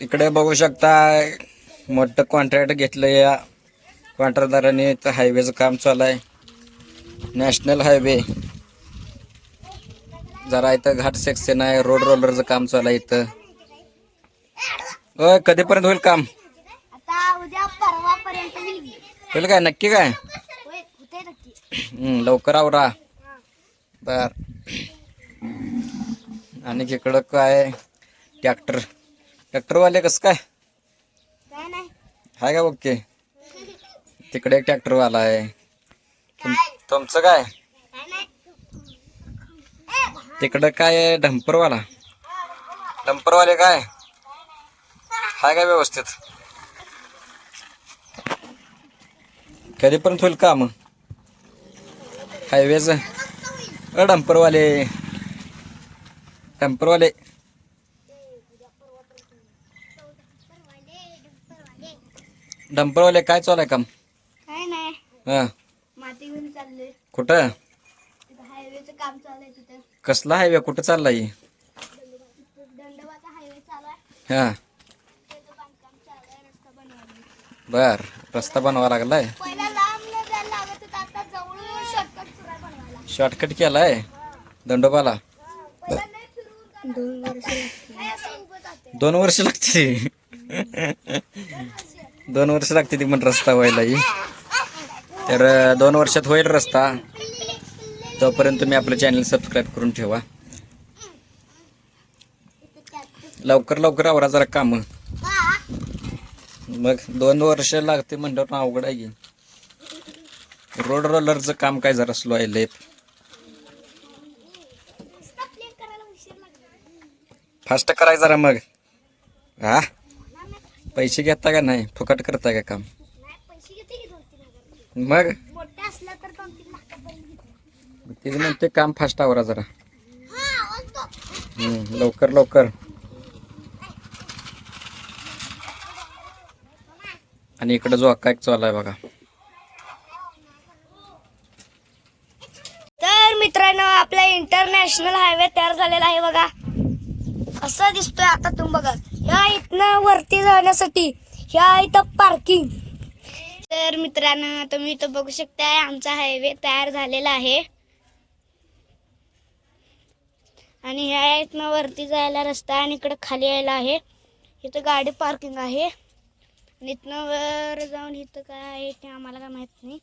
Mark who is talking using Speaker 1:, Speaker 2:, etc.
Speaker 1: इकडे बघू शकता मोठं कॉन्ट्रॅक्ट घेतलं या कॉन्ट्रॅक्टदाराने इथं हायवेचं काम चालू आहे. नॅशनल हायवे जरा इथं घाट सेक्शन आहे रोड रोलरचं काम चालू आहे इथं. होय कधीपर्यंत होईल काम?
Speaker 2: होईल.
Speaker 1: काय नक्की काय? लवकर आवरा. बर. आणि इकडं काय? ट्रॅक्टर. ट्रॅक्टरवाले कसं काय? हाय का ओके? तिकडे एक ट्रॅक्टरवाला आहे. तुम- तुमचं काय? तिकडं काय आहे? डंपरवाला. डंपरवाले काय? हाय काय व्यवस्थित? कधीपर्यंत होईल काम? हायवेच? अ डंपरवाले. डंपरवाले डंपरवाले काय चालू आहे काम?
Speaker 2: काय नाही.
Speaker 1: हा.
Speaker 2: माती घेऊन चाललोय.
Speaker 1: कुठं?
Speaker 2: हायवेचं काम चालू आहे तिथं.
Speaker 1: कसला हायवे कुठं चाललाय?
Speaker 2: दंडवाचा हायवे चालू आहे.
Speaker 1: हा.
Speaker 2: त्याचं बांधकाम चालू आहे रस्ता बनवायला.
Speaker 1: बर रस्ता बनवा लागलाय?
Speaker 2: पहिला लांब न जायला लागत होतं आता जवळ शॉर्टकट सुरू बनवायला.
Speaker 1: शॉर्टकट केलाय? दंडोबाला?
Speaker 2: पहिला नाही फिरून दोन वर्ष नाही असं उभं जाते.
Speaker 1: दोन वर्ष लागते दोन वर्ष लागते ती पण रस्ता व्हायलाही. तर दोन वर्षात होईल रस्ता. तोपर्यंत तुम्ही आपलं चॅनल सबस्क्राईब करून ठेवा. लवकर लवकर आवरा जरा काम. मग दोन वर्ष लागते म्हणल्यावर अवघड आहे की. रोड रोलरचं काम काय जरा स्लो आहे लेप फास्ट करायचं जरा मग. हा? पैसे घेता का नाही? फुकट करता का काम? मग? तिथे म्हणते काम फास्ट आवरा जरा. लवकर लवकर. आणि इकडे जो अक्का एक चालू आहे बघा.
Speaker 2: तर मित्रांनो आपला इंटरनॅशनल हायवे तयार झालेला आहे बघा. असा दिसतोय आता तुम्ही बघा ह्या इथनं वरती जाण्यासाठी ह्या इथं पार्किंग तर मित्रांनो तुम्ही इथं बघू शकताय आमचा हायवे तयार झालेला आहे. आणि ह्या इथनं वरती जायला रस्ता आहे आणि इकडं खाली यायला आहे. इथं गाडी पार्किंग आहे. आणि इथनं वर जाऊन इथं काय आहे ते आम्हाला काय माहीत नाही.